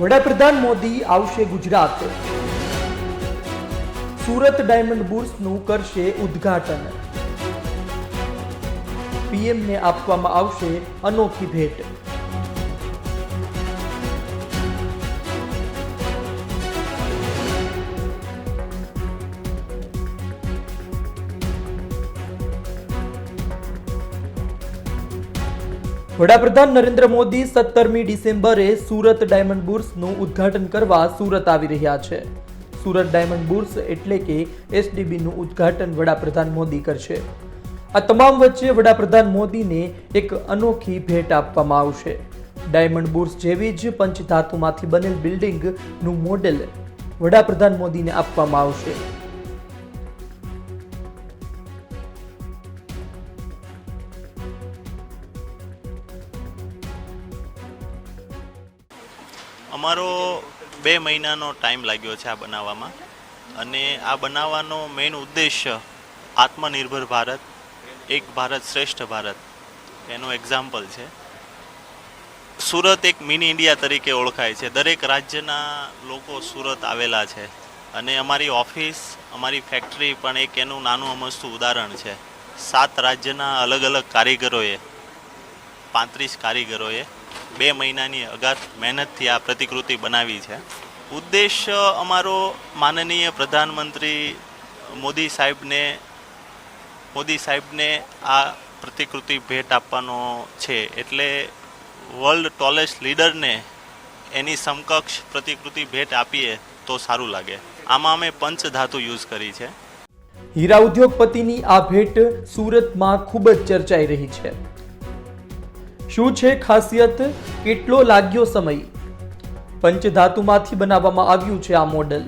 વડાપ્રધાન મોદી આવશે ગુજરાત. સુરત ડાયમંડ બુર્સનું કરશે ઉદ્ઘાટન. પીએમને આપવામાં આવશે અનોખી ભેટ. વડાપ્રધાન નરેન્દ્ર મોદી સત્તરમી ડિસેમ્બરે સુરત ડાયમંડ બુર્સનું ઉદ્ઘાટન કરવા સુરત આવી રહ્યા છે. સુરત ડાયમંડ બુર્સ એટલે કે એસડીબીનું ઉદ્ઘાટન વડાપ્રધાન મોદી કરશે. આ તમામ વચ્ચે વડાપ્રધાન મોદીને એક અનોખી ભેટ આપવામાં આવશે. ડાયમંડ બુર્સ જેવી જ પંચધાતુમાંથી બનેલ બિલ્ડિંગનું મોડેલ વડાપ્રધાન મોદીને આપવામાં આવશે. અમારો બે મહિનાનો ટાઈમ લાગ્યો છે આ બનાવવામાં. અને આ બનાવવાનો મેઇન ઉદ્દેશ્ય આત્મનિર્ભર ભારત, એક ભારત શ્રેષ્ઠ ભારત. એનો એક્ઝામ્પલ છે. સુરત એક મિની ઇન્ડિયા તરીકે ઓળખાય છે. દરેક રાજ્યના લોકો સુરત આવેલા છે. અને અમારી ઓફિસ અમારી ફેક્ટરી પણ એક એનું નાનું અમસ્તું ઉદાહરણ છે. સાત રાજ્યના અલગ અલગ કારીગરોએ, પાંત્રીસ કારીગરોએ બે મહિનાની અગાધ મહેનતથી આ પ્રતિકૃતિ બનાવી છે. ઉદ્દેશ અમારો માનનીય પ્રધાનમંત્રી મોદી સાહેબને મોદી સાહેબને આ પ્રતિકૃતિ ભેટ આપવાનો છે. એટલે વર્લ્ડ ટોલેસ્ટ લીડરને એની સમકક્ષ પ્રતિકૃતિ ભેટ આપીએ તો સારું લાગે. આમાં અમે પંચધાતુ યુઝ કરી છે. હીરા ઉદ્યોગપતિની આ ભેટ સુરતમાં ખૂબ જ ચર્ચાઈ રહી છે. શું છે ખાસિયત? કેટલો લાગ્યો સમય? પંચધાતુમાંથી બનાવવામાં આવ્યું છે આ મોડેલ.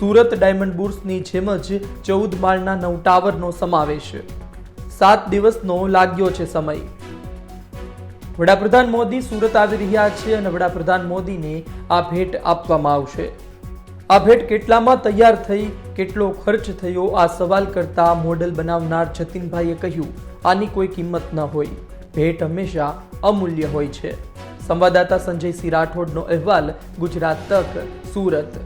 સુરત ડાયમંડ બુર્સની જેમ જ ચૌદ માળના નવ ટાવરનો સમાવેશ. સાત દિવસનો લાગ્યો છે સમય. વડાપ્રધાન મોદી સુરત આવી રહ્યા છે અને વડાપ્રધાન મોદીને આ ભેટ આપવામાં આવશે. આ ભેટ કેટલામાં તૈયાર થઈ, કેટલો ખર્ચ થયો, આ સવાલ કરતા મોડેલ બનાવનાર જતીનભાઈએ કહ્યું, આની કોઈ કિંમત ન હોય. ભેટ હંમેશા અમૂલ્ય હોય છે. સંવાદદાતા સંજય સિંહ રાઠોડનો અહેવાલ ગુજરાત તક સુરત.